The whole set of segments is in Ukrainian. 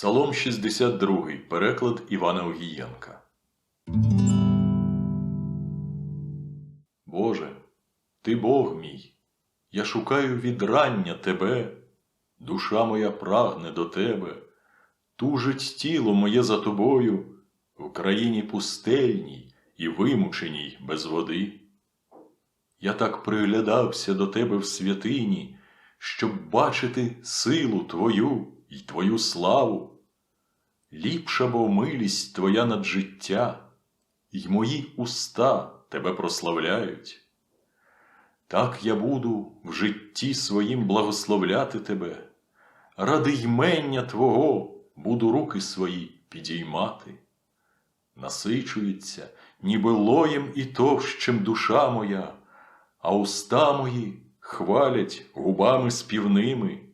Псалом 62, переклад Івана Огієнка. Боже, Ти Бог мій, я шукаю відрання Тебе, душа моя прагне до Тебе, тужить тіло моє за Тобою. В країні пустельній і вимученій без води. Я так приглядався до Тебе в святині, щоб бачити силу Твою й Твою славу. Ліпша бо милість Твоя над життя, й мої уста Тебе прославляють. Так я буду в житті своїм благословляти Тебе, ради ймення Твого буду руки свої підіймати. Насичується, ніби лоєм і товщем душа моя, а уста мої хвалять губами співними.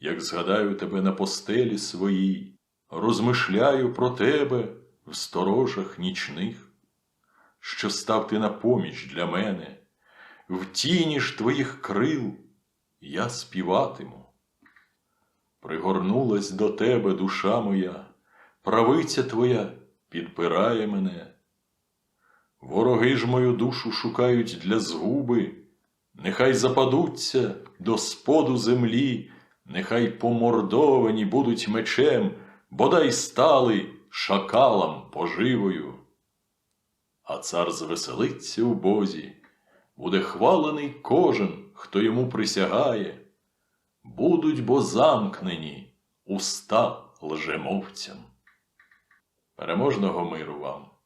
Як згадаю тебе на постелі своїй, розмишляю про тебе в сторожах нічних, що став ти на поміч для мене, в тіні ж твоїх крил я співатиму. Пригорнулась до тебе душа моя, правиця твоя підпирає мене. Вороги ж мою душу шукають для згуби, нехай западуться до споду землі, нехай помордовані будуть мечем, бодай стали шакалам поживою. А цар звеселиться у Бозі, буде хвалений кожен, хто йому присягає, будуть бо замкнені уста лжемовцям. Переможного миру вам!